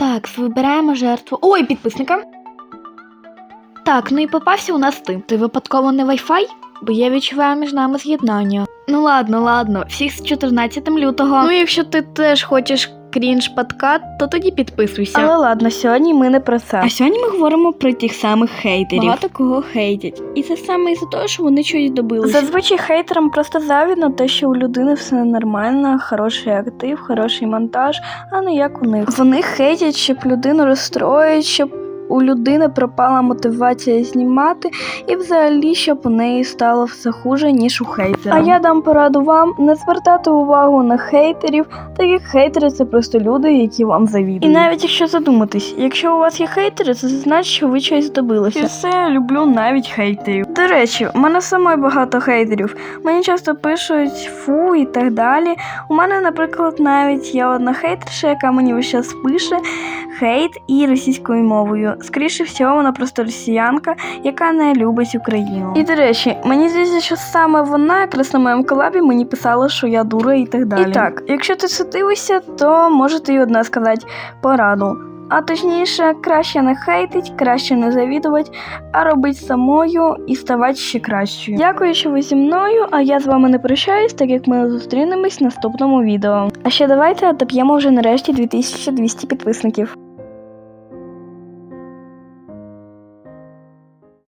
Так, вибираємо жертву. Ой, підписника. Так, ну і попався у нас ти. Ти випадково не Wi-Fi? Бо я відчуваю між нами з'єднання. Ну ладно, ладно, всіх з 14 лютого. Ну, якщо ти теж хочеш крінж подкат, то тоді підписуйся. Але ладно, сьогодні ми не про це. А сьогодні ми говоримо про тих самих хейтерів. Багато кого хейтять. І це саме із-за того, що вони чогось добилися. Зазвичай хейтерам просто завідно те, що у людини все нормально, хороший актив, хороший монтаж, а не як у них. Вони хейтять, щоб людину розстроїть, щоб у людини пропала мотивація знімати, і взагалі, щоб у неї стало все хуже, ніж у хейтера. А я дам пораду вам не звертати увагу на хейтерів, так як хейтери це просто люди, які вам завідують. І навіть якщо задуматись, якщо у вас є хейтери, це значить, що ви щось добилися. І все я люблю навіть хейтерів. До речі, у мене самої багато хейтерів. Мені часто пишуть фу і так далі. У мене, наприклад, навіть є одна хейтерша, яка мені весь час пише хейт і російською мовою. Скоріше всього, вона просто росіянка, яка не любить Україну. І до речі, мені здається, що саме вона якраз на моєму колабі мені писала, що я дура і так далі. І так, якщо ти дивишся, то можете й одне сказати пораду. А точніше, краще не хейтить, краще не завідувати, а робить самою і ставати ще кращою. Дякую, що ви зі мною, а я з вами не прощаюсь, так як ми зустрінемось в наступному відео. А ще давайте доб'ємо вже нарешті 2200 підписників.